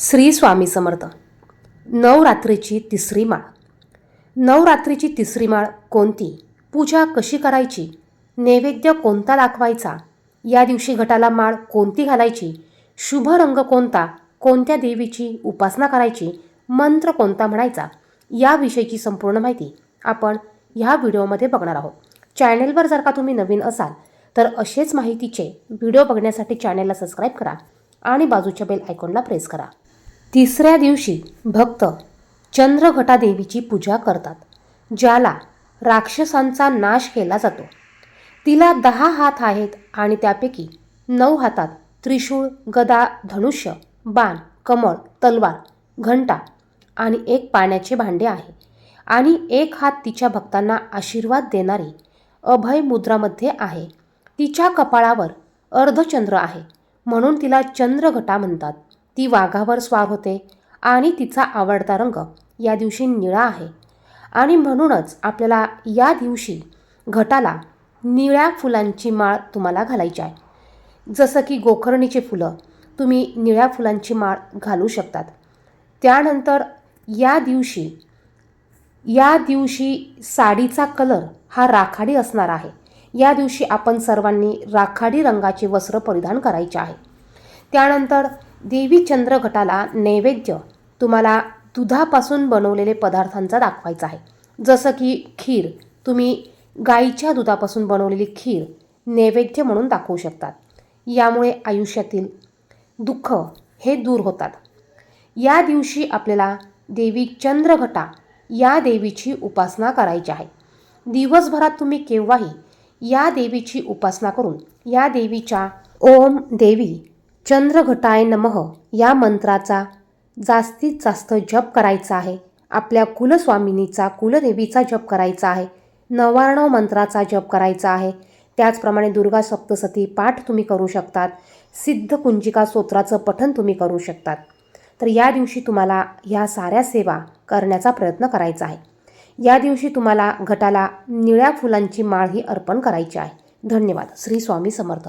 श्री स्वामी समर्थ. नवरात्रीची तिसरी माळ. नवरात्रीची तिसरी माळ कोणती? पूजा कशी करायची? नैवेद्य कोणता दाखवायचा? या दिवशी घटाला माळ कोणती घालायची? शुभ रंग कोणता? कोणत्या देवीची उपासना करायची? मंत्र कोणता म्हणायचा? याविषयीची संपूर्ण माहिती आपण ह्या व्हिडिओमध्ये बघणार आहोत. चॅनेलवर जर का तुम्ही नवीन असाल तर असेच माहितीचे व्हिडिओ बघण्यासाठी चॅनेलला सबस्क्राईब करा आणि बाजूच्या बेल आयकॉनला प्रेस करा. तिसऱ्या दिवशी भक्त चंद्रघटा देवीची पूजा करतात ज्याला राक्षसांचा नाश केला जातो. तिला दहा हात आहेत आणि त्यापैकी नऊ हातात त्रिशूळ गदा धनुष्य बाण कमळ तलवार घंटा आणि एक पाण्याचे भांडे आहे आणि एक हात तिच्या भक्तांना आशीर्वाद देणारी अभय मुद्रामध्ये आहे. तिच्या कपाळावर अर्धचंद्र आहे म्हणून तिला चंद्रघटा म्हणतात. ती वाघावर स्वार होते आणि तिचा आवडता रंग या दिवशी निळा आहे. आणि म्हणूनच आपल्याला या दिवशी घटाला निळ्या फुलांची माळ तुम्हाला घालायची आहे. जसं की गोकर्णीचे फुलं तुम्ही निळ्या फुलांची माळ घालू शकतात. त्यानंतर या दिवशी या दिवशी साडीचा कलर हा राखाडी असणार आहे. या दिवशी आपण सर्वांनी राखाडी रंगाचे वस्त्र परिधान करायचे आहे. त्यानंतर देवी चंद्रघटाला नैवेद्य तुम्हाला दुधापासून बनवलेले पदार्थांचा दाखवायचा आहे. जसं की खीर तुम्ही गाईच्या दुधापासून बनवलेली खीर नैवेद्य म्हणून दाखवू शकतात. यामुळे आयुष्यातील दुःख हे दूर होतात. या दिवशी आपल्याला देवी चंद्रघटा या देवीची उपासना करायची आहे. दिवसभरात तुम्ही केव्हाही या देवीची उपासना करून या देवीच्या ओम देवी चंद्रघटाय नमः. या मंत्राचा जास्तीत जास्त जप करायचा आहे. आपल्या कुलस्वामिनीचा कुलदेवीचा जप करायचा आहे. नवारणव मंत्राचा जप करायचा आहे. त्याचप्रमाणे दुर्गा सप्तसती पाठ तुम्ही करू शकतात. सिद्ध कुंजिका स्तोत्राचं पठन तुम्ही करू शकतात. तर या दिवशी तुम्हाला ह्या साऱ्या सेवा करण्याचा प्रयत्न करायचा आहे. या दिवशी तुम्हाला घटाला निळ्या फुलांची माळ ही अर्पण करायची आहे. धन्यवाद. श्री स्वामी समर्थ.